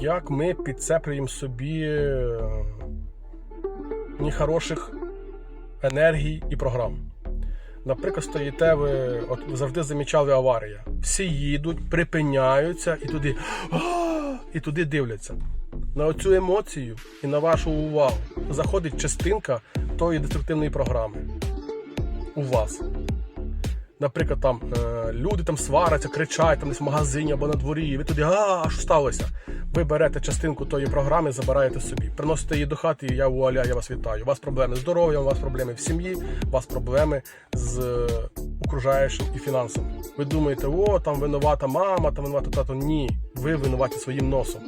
як ми підцеплюємо собі е, нехороших енергій і програм. Наприклад, стоїте ви, от завжди замічали аварія. Всі їдуть, припиняються і туди, і туди дивляться. На оцю емоцію і на вашу увагу заходить частинка тої деструктивної програми у вас. Наприклад, там е, люди там сваряться, кричать там десь в магазині або на дворі, і ви туди, а, а що сталося? Ви берете частинку тої програми, забираєте собі, приносите її до хати, і я вуаля, я вас вітаю. У вас проблеми з здоров'ям, у вас проблеми в сім'ї, у вас проблеми з е, окружаючим і фінансами. Ви думаєте, о, там винувата мама, там винувата тато. Ні, ви винуваті своїм носом.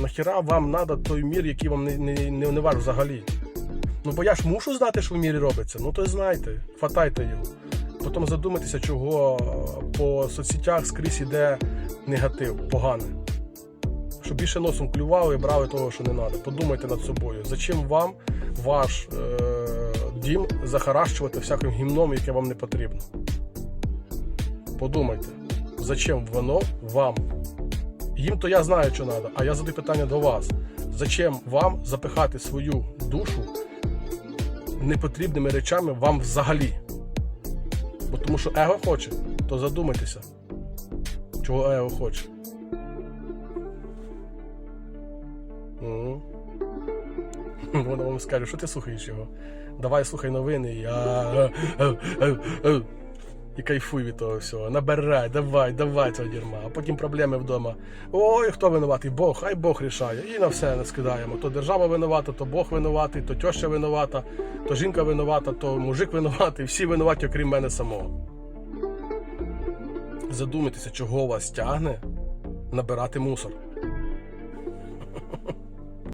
Нахіра вам треба той мір, який вам не, не, не, не ваш взагалі. Ну бо я ж мушу знати, що в мірі робиться. Ну то знайте, хватайте його. Потім задумайтеся, чого е, по соцсетях скрізь іде негатив, погане. Щоб більше носом клювали і брали того, що не треба. Подумайте над собою, зачем вам ваш е- дім захаращувати всяким гімном, яке вам не потрібно. Подумайте, зачем воно вам? Їм то я знаю, що треба, а я задаю питання до вас. Зачем вам запихати свою душу непотрібними речами вам взагалі? Бо тому що его хоче, то задумайтеся, чого его хоче. Мгм. Воно вам скаже, що ти слухаєш його? Давай слухай новини, я. І кайфуй від того всього. Набирай, давай, давай цього дерьма. А потім проблеми вдома. Ой, хто винуватий? Бог, хай Бог рішає. І на все не скидаємо. То держава винувата, то Бог винуватий, то теща винувата, то жінка винувата, то мужик винуватий. Всі винуваті, окрім мене самого. Задумайтеся, чого вас тягне набирати мусор.